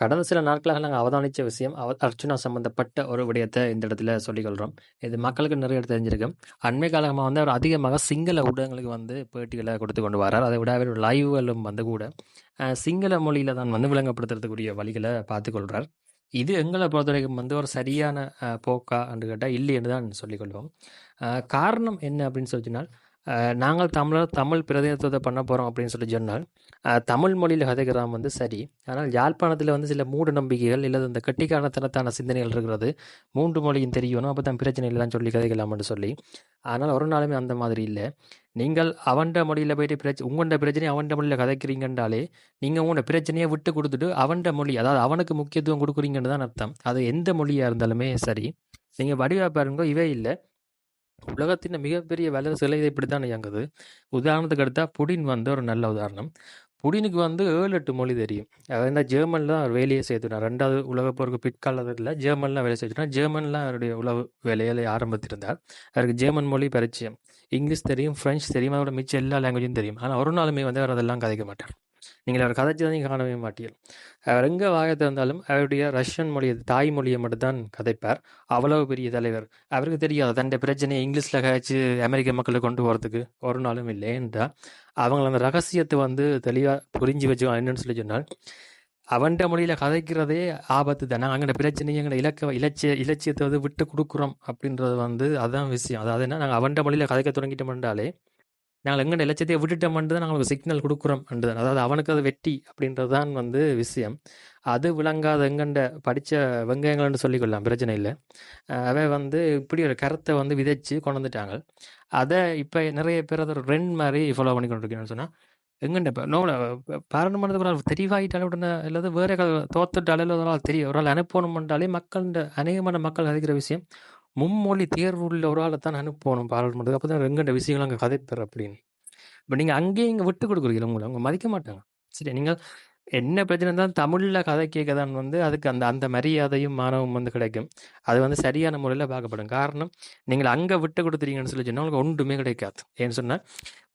கடந்த சில நாட்களாக நாங்கள் அவதானித்த விஷயம், அவ அர்ச்சுனா சம்மந்தப்பட்ட ஒரு விடயத்தை இந்த இடத்துல சொல்லிக்கொள்கிறோம் இது மக்களுக்கு நிறைய தெரிஞ்சிருக்கும். அண்மை காலமாக வந்து அவர் அதிகமாக சிங்கள ஊடகங்களுக்கு வந்து பேட்டிகளை கொடுத்து கொண்டு வரார். அதை விட அவர் லைவ்களும் வந்து கூட சிங்கள மொழியில் தான் வந்து விளங்கப்படுத்துறதுக்குரிய வழிகளை பார்த்துக்கொள்கிறார் இது எங்களை பொறுத்தவரைக்கும் வந்து ஒரு சரியான போக்கா என்று கேட்டால் இல்லை என்று தான் சொல்லிக்கொள்வோம் காரணம் என்ன அப்படின்னு சொல்லினால் சொன்னால், நாங்கள் தமிழர், தமிழ் பிரதிநிதித்துவத்தை பண்ண போகிறோம் அப்படின்னு சொல்லி சொன்னால், தமிழ் மொழியில் கதைக்கிறோம் வந்து சரி. ஆனால் யாழ்ப்பாணத்தில் வந்து சில மூட நம்பிக்கைகள் இல்லை அந்த கட்டிக்காரத்தனத்தான சிந்தனைகள் இருக்கிறது. மூன்று மொழியும் தெரியணும். அப்போ தான் பிரச்சனை இல்லைன்னு சொல்லி கதைக்கலாம்னு சொல்லி. ஆனால் ஒரு நாளுமே அந்த மாதிரி இல்லை நீங்கள் அவன்ட மொழியில் போயிட்டு பிரச்சனை உங்கள்ட பிரச்சனையை அவன்ட மொழியில் கதைக்கிறீங்கன்றாலே, நீங்கள் உங்களோட பிரச்சனையை விட்டு கொடுத்துட்டு அவன்ட மொழி, அதாவது அவனுக்கு முக்கியத்துவம் கொடுக்குறீங்கன்னு தான் அர்த்தம். அது எந்த மொழியாக இருந்தாலுமே சரி. நீங்கள் வடிவா பாருங்க இவே இல்லை உலகத்தின் மிகப்பெரிய வல்லரசுகளே இதை இப்படித்தான் இயங்குது. உதாரணத்துக்கு எடுத்தால் புடின் வந்து ஒரு நல்ல உதாரணம். புடினுக்கு வந்து 7, 8 மொழி தெரியும். அதாவது ஜெர்மனில் தான் அவர் வேலையே செய்துனார். 2வது உலகப் போருக்கு பிற்காலத்தில் ஜெர்மனில் வேலை செஞ்சுட்டார். ஜெர்மன்லாம் அவருடைய உளவு வேலைகளை ஆரம்பித்திருந்தார். அவருக்கு ஜெர்மன் மொழி பரிச்சயம். இங்கிலீஷ் தெரியும், ஃப்ரெஞ்ச் தெரியும். அதோட மிச்ச எல்லா லாங்குவேஜும் தெரியும். ஆனால் ஒரு நாளுமே வந்து அவர் அதெல்லாம் கதைக்க மாட்டார். நீங்கள் அவர் கதைச்சத நீங்க காணவே மாட்டீர்கள். அவர் எங்கே வாய திறந்தாலும் அவருடைய ரஷ்யன் மொழி தாய்மொழியை மட்டும்தான் கதைப்பார். அவ்வளவு பெரிய தலைவர். அவருக்கு தெரியாது தன்னுடைய பிரச்சனையை இங்கிலீஷில் கழிச்சு அமெரிக்க மக்களை கொண்டு போகிறதுக்கு ஒரு நாளும் இல்லை. என்றால் அவங்க அந்த ரகசியத்தை வந்து தெளிவாக புரிஞ்சு வச்சு என்னன்னு சொல்லி சொன்னால், அவன்ட மொழியில் கதைக்கிறதே ஆபத்து தான். நாங்க பிரச்சனையை பிரச்சனைய, எங்கட இலக்க இலட்சிய இலட்சியத்தை வந்து விட்டு கொடுக்குறோம் அப்படின்றது வந்து அதுதான் விஷயம். அதாவது என்ன நாங்கள் அவன்ட மொழியில் கதைக்க தொடங்கிட்டோம்ன்றாலே, நாங்கள் எங்கட இலட்சியத்தை விட்டுட்டோம்ன்ட்டு தான் நாங்க சிக்னல் கொடுக்குறோம் என்று தான். அதாவது அவனுக்கு அது வெட்டி அப்படின்றது தான் வந்து விஷயம். அது விளங்காத எங்கண்ட படித்த வெங்காயங்கள்னு சொல்லிக்கொள்ளலாம். பிரச்சனை இல்லை அவன் வந்து இப்படி ஒரு கரத்தை வந்து விதைச்சு கொண்டு வந்துட்டாங்க. இப்போ நிறைய பேர் அதை ரெண்ட் மாதிரி ஃபாலோ பண்ணி கொண்டிருக்கீங்கன்னு சொன்னால் எங்கண்ட இப்போ நோ பாராளுமன்றத்துக்கு ஒரு ஆள் தெரிவாயிட்டாலே உடனே அல்லது வேறு க தோத்துட்டாலே ஒரு ஆள் தெரியும். ஒரு ஆள் அனுப்பணும்ன்றாலே மக்கள் அநேகமான மக்கள் அதிகிற விஷயம், மும்மொழி தேர்வு உள்ள ஒரு ஆளை தான் அனுப்பணும் பாராளுமன்றத்துக்கு. அப்பதான் ரெங்கண்ட விஷயங்கள் அங்கே கதைப்பெற அப்படின்னு. இப்போ நீங்கள் அங்கேயும் இங்கே விட்டு கொடுக்குறீங்க உங்களை அவங்க மதிக்க மாட்டாங்க. சரி நீங்கள் என்ன பிரச்சனை தான் தமிழில் கதை கேட்கதான் வந்து அதுக்கு அந்த அந்த மரியாதையும் மாணவம் வந்து கிடைக்கும். அது வந்து சரியான முறையில் பார்க்கப்படும். காரணம், நீங்கள் அங்கே விட்டு கொடுத்துறீங்கன்னு சொல்லி சொன்னால் உங்களுக்கு ஒன்றுமே கிடைக்காது. ஏன்னு சொன்னால்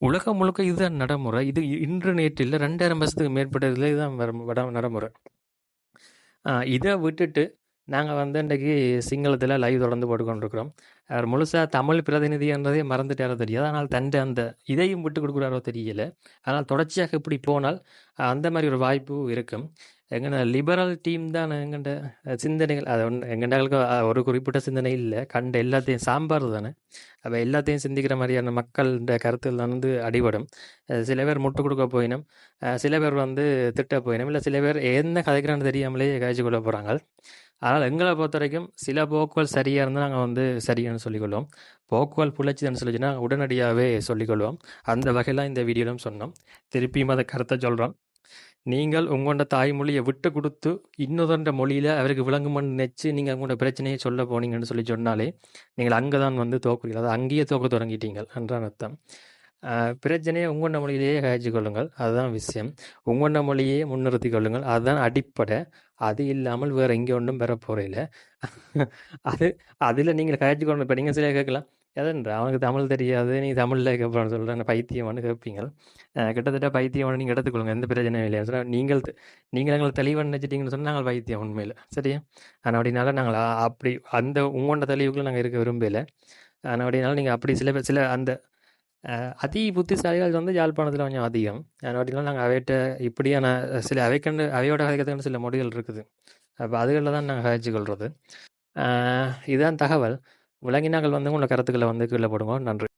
உலகம் முழுக்க இதுதான் நடைமுறை. இது இன்று நேற்று இல்லை ரெண்டாயிரம் வருஷத்துக்கு மேற்பட்டதுல இதுதான் வர வட நடைமுறை. இதை விட்டுட்டு நாங்கள் வந்து இன்றைக்கு சிங்களத்தில் லைவ் தொடர்ந்து போட்டுக்கொண்டிருக்கிறோம் அவர் முழுசாக தமிழ் பிரதிநிதி என்றதே மறந்துட்டாரோ தெரியாது. ஆனால் தண்டை அந்த இதையும் விட்டு கொடுக்குறாரோ தெரியல. ஆனால் தொடர்ச்சியாக இப்படி போனால் அந்த மாதிரி ஒரு வாய்ப்பு இருக்கும். எங்கன்னா லிபரல் டீம் தான் எங்கண்ட சிந்தனைகள் அது ஒன்று எங்கண்டாளுக்கு ஒரு குறிப்பிட்ட சிந்தனை இல்லை கண்ட எல்லாத்தையும் சாம்பார் தானே. அப்போ எல்லாத்தையும் சிந்திக்கிற மாதிரியான மக்கள்ட கருத்தில் தான் வந்து அடிபடும். சில பேர் முட்டு கொடுக்க போயினும், சில பேர் வந்து திட்ட போயினும், இல்லை சில பேர் என்ன கதைக்கிறான்னு தெரியாமலே காய்ச்சி கொள்ள போகிறாங்க ஆனால் பொறுத்த வரைக்கும் சில போக்குகள் சரியாக இருந்தால் நாங்கள் வந்து சரியானு சொல்லிக்கொள்வோம். போக்குகள் புழைச்சுதுன்னு சொல்லிச்சுன்னா உடனடியாகவே சொல்லிக்கொள்வோம். அந்த வகையெல்லாம் இந்த வீடியோலும் சொன்னோம். திருப்பியும் அதை கருத்தை சொல்கிறோம் நீங்கள் உங்களோட தாய்மொழியை விட்டு கொடுத்து இன்னொருத்தண்ட மொழியில் அவருக்கு விளங்கும்ன்னு நினச்சி நீங்கள் உங்களோட பிரச்சனையை சொல்ல போனீங்கன்னு சொல்லி சொன்னாலே, நீங்கள் அங்கே தான் வந்து தோக்குறீர்கள். அதாவது அங்கேயே தோக்க தொடங்கிட்டீங்கள் என்றான் அர்த்தம். பிரச்சனையை உங்கொண்ட மொழியிலேயே கதைச்சு கொள்ளுங்கள். அதுதான் விஷயம். உங்கொண்ட மொழியே முன்னிறுத்தி கொள்ளுங்கள். அதுதான் அடிப்படை. அது இல்லாமல் வேறு எங்கே ஒன்றும் பெற போறயில்ல. அது அதில் நீங்கள் கதைச்சு கொண்டு இப்ப சரியாக கேட்கலாம். எதன்றா அவனுக்கு தமிழ் தெரியாது. நீ தமிழ்ல கேட்பான்னு சொல்கிறேன் பைத்தியமானு கேட்பீங்க. அ கிட்டத்தட்ட பைத்தியமானு நீங்கள் எடுத்துக்கொள்ளுங்க. எந்த பிரச்சனையும் இல்லையா சொன்னா, நீங்கள் நீங்கள் எங்களை தெளிவாக நினைச்சிட்டீங்கன்னு சொன்னா நாங்கள் பைத்தியம் உண்மையில் சரியா? ஆனால் அப்படினால நாங்கள் அப்படி அந்த உங்களோட தெளிவுக்குள்ள நாங்கள் இருக்க விரும்பல. ஆனால் அப்படினால நீங்கள் அப்படி சில பேர் சில அந்த அதி புத்திசாலிகள் வந்து யாழ்ப்பாணத்தில் கொஞ்சம் அதிகம். ஆனால் அப்படினால நாங்கள் அவைகிட்ட இப்படியான சில அவைக்கண்டு அவையோட கதைக்கிறதுக்கு சில மொழிகள் இருக்குது. அப்போ அதுகளில் தான் நாங்கள் கழிச்சு கொள்வது இதுதான் தகவல். விலங்கினங்கள் வந்து உள்ள கருத்துக்களை வந்து கீழே போடுங்க. நன்றி.